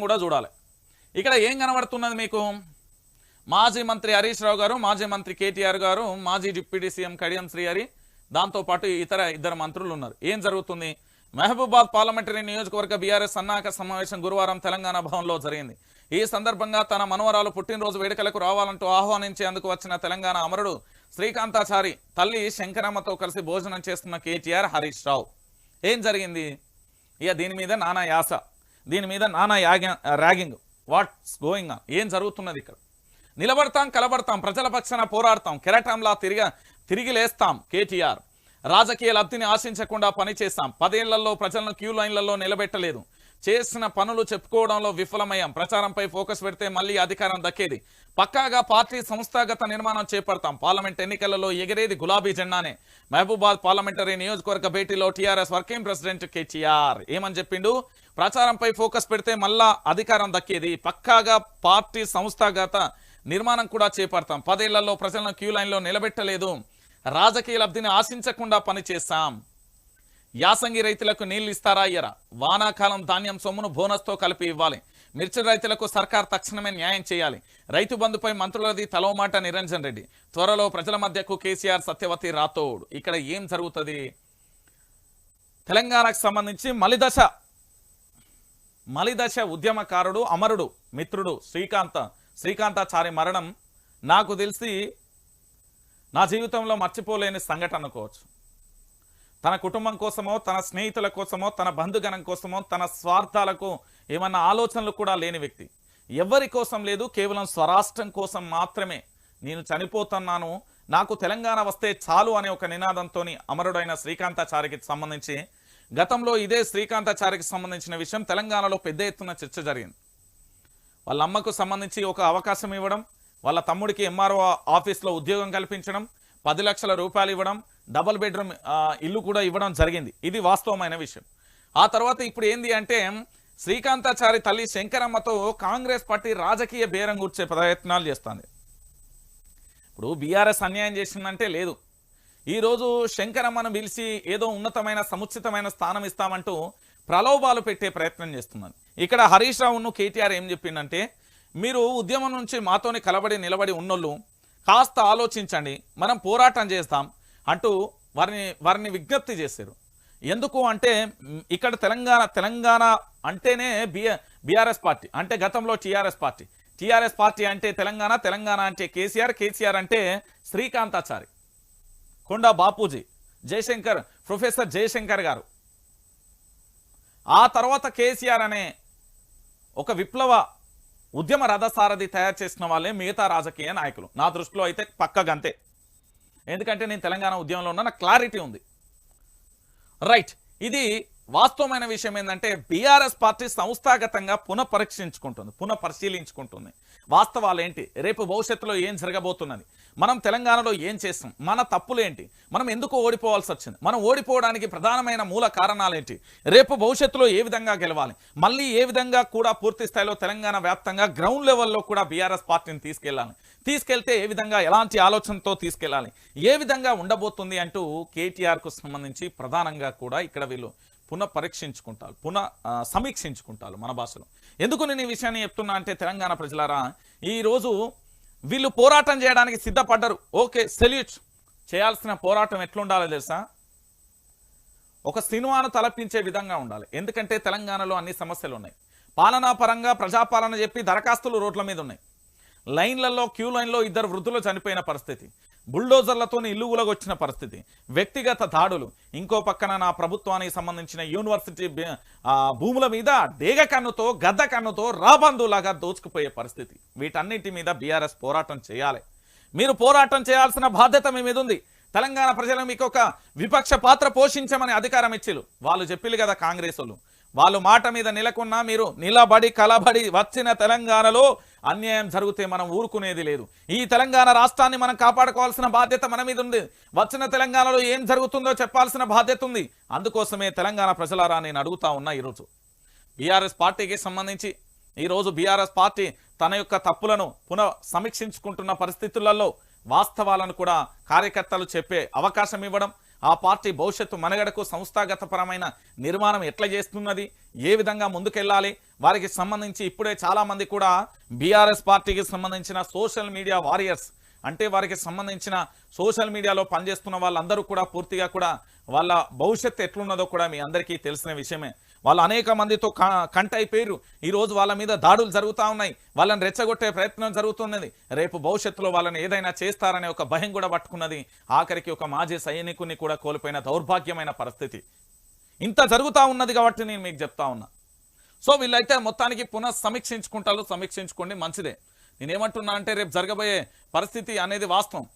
కూడా చూడాలి. ఇక్కడ ఏం కనబడుతున్నది మీకు? మాజీ మంత్రి హరీష్ రావు గారు మాజీ మంత్రి కేటీఆర్ గారు మాజీ డిప్యూటీ సీఎం కడియం శ్రీహరి దాంతోపాటు ఇతర ఇద్దరు మంత్రులు ఉన్నారు. ఏం జరుగుతుంది? మహబూబాద్ పార్లమెంటరీ నియోజకవర్గ బీఆర్ఎస్ సన్నాహక సమావేశం గురువారం తెలంగాణ భవన్లో జరిగింది. ఈ సందర్భంగా తన మనవరాలు పుట్టినరోజు వేడుకలకు రావాలంటూ ఆహ్వానించేందుకు వచ్చిన తెలంగాణ అమరుడు శ్రీకాంతాచారి తల్లి శంకరమ్మతో కలిసి భోజనం చేస్తున్న కేటీఆర్ హరీష్ రావు. ఏం జరిగింది? ఇక దీని మీద నానా యాస. దీని మీద నానా యాగ ర్యాగింగ్. What's going on? ఏం జరుగుతున్నది ఇక్కడ? నిలబడతాం కలబడతాం ప్రజల పక్షాన పోరాడతాం కెరటంలా తిరిగి తిరిగి లేస్తాం కేటీఆర్. రాజకీయ లబ్ధిని ఆశించకుండా పనిచేస్తాం. పదేళ్ళలో ప్రజలను క్యూ లైన్లలో నిలబెట్టలేదు. చేసిన పనులు చెప్పుకోవడంలో విఫలమయ్యాం. ప్రచారంపై ఫోకస్ పెడితే మళ్ళీ అధికారం దక్కేది. పక్కాగా పార్టీ సంస్థాగత నిర్మాణం చేపడతాం. పార్లమెంట్ ఎన్నికలలో ఎగిరేది గులాబీ జెండానే. మహబూబాద్ పార్లమెంటరీ నియోజకవర్గ భేటీలో టీఆర్ఎస్ వర్కింగ్ ప్రెసిడెంట్ కేటీఆర్ ఏమని చెప్పిండు? ప్రచారంపై ఫోకస్ పెడితే మళ్ళా అధికారం దక్కేది. పక్కాగా పార్టీ సంస్థాగత నిర్మాణం కూడా చేపడతాం. పదేళ్ళలో ప్రజలను క్యూ లైన్లో నిలబెట్టలేదు. రాజకీయ లబ్ధిని ఆశించకుండా పనిచేస్తాం. యాసంగి రైతులకు నీళ్ళు ఇస్తారా అయ్యరా? వానాకాలం ధాన్యం సొమ్మును బోనస్తో కలిపి ఇవ్వాలి. మిర్చి రైతులకు సర్కార్ తక్షణమే న్యాయం చేయాలి. రైతు బంధుపై మంత్రులది తలవమాట నిరంజన్ రెడ్డి. త్వరలో ప్రజల మధ్యకు కేసీఆర్ సత్యవతి రాథోడ్. ఇక్కడ ఏం జరుగుతుంది? తెలంగాణకు సంబంధించి మలిదశ. మలిదశ ఉద్యమకారుడు అమరుడు మిత్రుడు శ్రీకాంత శ్రీకాంతాచారి మరణం నాకు తెలిసి నా జీవితంలో మర్చిపోలేని సంఘటన అనుకోవచ్చు. తన కుటుంబం కోసమో తన స్నేహితుల కోసమో తన బంధుగణం కోసమో తన స్వార్థాలకు ఏమన్నా ఆలోచనలు కూడా లేని వ్యక్తి. ఎవరి కోసం లేదు కేవలం స్వరాష్ట్రం కోసం మాత్రమే నేను చనిపోతున్నాను. నాకు తెలంగాణ వస్తే చాలు అనే ఒక నినాదంతో అమరుడైన శ్రీకాంతాచారికి సంబంధించి గతంలో ఇదే శ్రీకాంతాచారికి సంబంధించిన విషయం తెలంగాణలో పెద్ద ఎత్తున చర్చ జరిగింది. వాళ్ళ అమ్మకు సంబంధించి ఒక అవకాశం ఇవ్వడం వాళ్ళ తమ్ముడికి ఎంఆర్ఓ ఆఫీస్లో ఉద్యోగం కల్పించడం పది లక్షల రూపాయలు ఇవ్వడం డబుల్ బెడ్రూమ్ ఇల్లు కూడా ఇవ్వడం జరిగింది. ఇది వాస్తవమైన విషయం. ఆ తర్వాత ఇప్పుడు ఏంది అంటే శ్రీకాంతాచారి తల్లి శంకరమ్మతో కాంగ్రెస్ పార్టీ రాజకీయ బేరం కూర్చే ప్రయత్నాలు చేస్తుంది. ఇప్పుడు బీఆర్ఎస్ అన్యాయం చేసిందంటే లేదు. ఈరోజు శంకరమ్మను పిలిచి ఏదో ఉన్నతమైన సముచితమైన స్థానం ఇస్తామంటూ ప్రలోభాలు పెట్టే ప్రయత్నం చేస్తున్నాను ఇక్కడ హరీష్ రావును కేటీఆర్ ఏం చెప్పిండంటే మీరు ఉద్యమం నుంచి మాతోని కలబడి నిలబడి ఉన్నోళ్ళు కాస్త ఆలోచించండి మనం పోరాటం చేస్తాం అంటూ వారిని వారిని విజ్ఞప్తి చేశారు. ఎందుకు అంటే ఇక్కడ తెలంగాణ తెలంగాణ అంటేనే బిఆర్ఎస్ బీఆర్ఎస్ పార్టీ అంటే గతంలో టీఆర్ఎస్ పార్టీ. టీఆర్ఎస్ పార్టీ అంటే తెలంగాణ తెలంగాణ అంటే కేసీఆర్ కేసీఆర్ అంటే శ్రీకాంతాచారి కొండా బాపూజీ జయశంకర్ ప్రొఫెసర్ జయశంకర్ గారు. ఆ తర్వాత కేసీఆర్ అనే ఒక విప్లవ ఉద్యమ రథసారథి తయారు చేసిన వాళ్ళే మిగతా రాజకీయ నాయకులు. నా దృష్టిలో అయితే పక్కగంతే. ఎందుకంటే నేను తెలంగాణ ఉద్యమంలో ఉన్న నాకు క్లారిటీ ఉంది. రైట్ ఇది వాస్తవమైన విషయం ఏంటంటే బీఆర్ఎస్ పార్టీ సంస్థాగతంగా పునఃపరీక్షించుకుంటుంది పునఃపరిశీలించుకుంటుంది. వాస్తవాలు ఏంటి? రేపు భవిష్యత్తులో ఏం జరగబోతున్నది? మనం తెలంగాణలో ఏం చేస్తాం? మన తప్పులేంటి? మనం ఎందుకు ఓడిపోవాల్సి వచ్చింది? మనం ఓడిపోవడానికి ప్రధానమైన మూల కారణాలేంటి? రేపు భవిష్యత్తులో ఏ విధంగా గెలవాలి? మళ్ళీ ఏ విధంగా కూడా పూర్తి స్థాయిలో తెలంగాణ వ్యాప్తంగా గ్రౌండ్ లెవెల్లో కూడా బీఆర్ఎస్ పార్టీని తీసుకెళ్ళాలి తీసుకెళ్తే ఏ విధంగా ఎలాంటి ఆలోచనతో తీసుకెళ్ళాలి ఏ విధంగా ఉండబోతుంది అంటూ కేటీఆర్కు సంబంధించి ప్రధానంగా కూడా ఇక్కడ వీళ్ళు పునః పరీక్షించుకుంటారు పునః సమీక్షించుకుంటారు మన భాషలో. ఎందుకు నేను ఈ విషయాన్ని చెప్తున్నా అంటే తెలంగాణ ప్రజలారా ఈ రోజు వీళ్ళు పోరాటం చేయడానికి సిద్ధపడ్డరు. Okay salute. చేయాల్సిన పోరాటం ఎట్లుండాలో తెలుసా? ఒక సినిమాను తలపించే విధంగా ఉండాలి. ఎందుకంటే తెలంగాణలో అన్ని సమస్యలు ఉన్నాయి. పాలనా పరంగా ప్రజాపాలన చెప్పి దరఖాస్తులు రోడ్ల మీద ఉన్నాయి. లైన్లలో క్యూ లైన్లో ఇద్దరు వృద్ధులు చనిపోయిన పరిస్థితి. బుల్డోజర్లతో ఇల్లు ఉలగొచ్చిన పరిస్థితి. వ్యక్తిగత దాడులు. ఇంకో పక్కన నా ప్రభుత్వానికి సంబంధించిన యూనివర్సిటీ భూముల మీద డేగ కన్నుతో గద్ద కన్నుతో రాబందులాగా దోచుకుపోయే పరిస్థితి. వీటన్నిటి మీద బీఆర్ఎస్ పోరాటం చేయాలి. మీరు పోరాటం చేయాల్సిన బాధ్యత మీ మీద ఉంది. తెలంగాణ ప్రజలు మీకు ఒక విపక్ష పాత్ర పోషించమని అధికారం ఇచ్చిలు వాళ్ళు చెప్పిల్లు కదా కాంగ్రెస్ వాళ్ళు. వాళ్ళు మాట మీద నిలకున్నా మీరు నిలబడి కలబడి వచ్చిన తెలంగాణలో అన్యాయం జరిగితే మనం ఊరుకునేది లేదు. ఈ తెలంగాణ రాష్ట్రాన్ని మనం కాపాడుకోవాల్సిన బాధ్యత మన మీద ఉంది. వచ్చిన తెలంగాణలో ఏం జరుగుతుందో చెప్పాల్సిన బాధ్యత ఉంది. అందుకోసమే తెలంగాణ ప్రజలారా నేను అడుగుతా ఉన్నా ఈరోజు. బీఆర్ఎస్ పార్టీకి సంబంధించి ఈరోజు బీఆర్ఎస్ పార్టీ తన యొక్క తప్పులను పునః సమీక్షించుకుంటున్న పరిస్థితులలో వాస్తవాలను కూడా కార్యకర్తలు చెప్పే అవకాశం ఇవ్వడం ఆ పార్టీ భవిష్యత్తు మనగడకు సంస్థాగతపరమైన నిర్మాణం ఎట్లా చేస్తున్నది? ఏ విధంగా ముందుకెళ్ళాలి? వారికి సంబంధించి ఇప్పుడే చాలామంది కూడా బీఆర్ఎస్ పార్టీకి సంబంధించిన సోషల్ మీడియా వారియర్స్ అంటే వారికి సంబంధించిన సోషల్ మీడియాలో పనిచేస్తున్న వాళ్ళందరూ కూడా పూర్తిగా కూడా వాళ్ళ భవిష్యత్తు ఎట్లున్నదో కూడా మీ అందరికీ తెలిసిన విషయమే. వాళ్ళు అనేక మందితో కంటైపోయారు అయిపోయారు ఈ రోజు వాళ్ళ మీద దాడులు జరుగుతూ ఉన్నాయి. వాళ్ళని రెచ్చగొట్టే ప్రయత్నం జరుగుతున్నది. రేపు భవిష్యత్తులో వాళ్ళని ఏదైనా చేస్తారనే ఒక భయం కూడా పట్టుకున్నది. ఆఖరికి ఒక మాజీ సైనికుని కూడా కోల్పోయిన దౌర్భాగ్యమైన పరిస్థితి. ఇంత జరుగుతూ ఉన్నది కాబట్టి నేను మీకు చెప్తా ఉన్నా. సో వీళ్ళైతే మొత్తానికి పునః సమీక్షించుకుంటారు సమీక్షించుకోండి మంచిదే. నేనేమంటున్నా అంటే రేపు జరగబోయే పరిస్థితి అనేది వాస్తవం.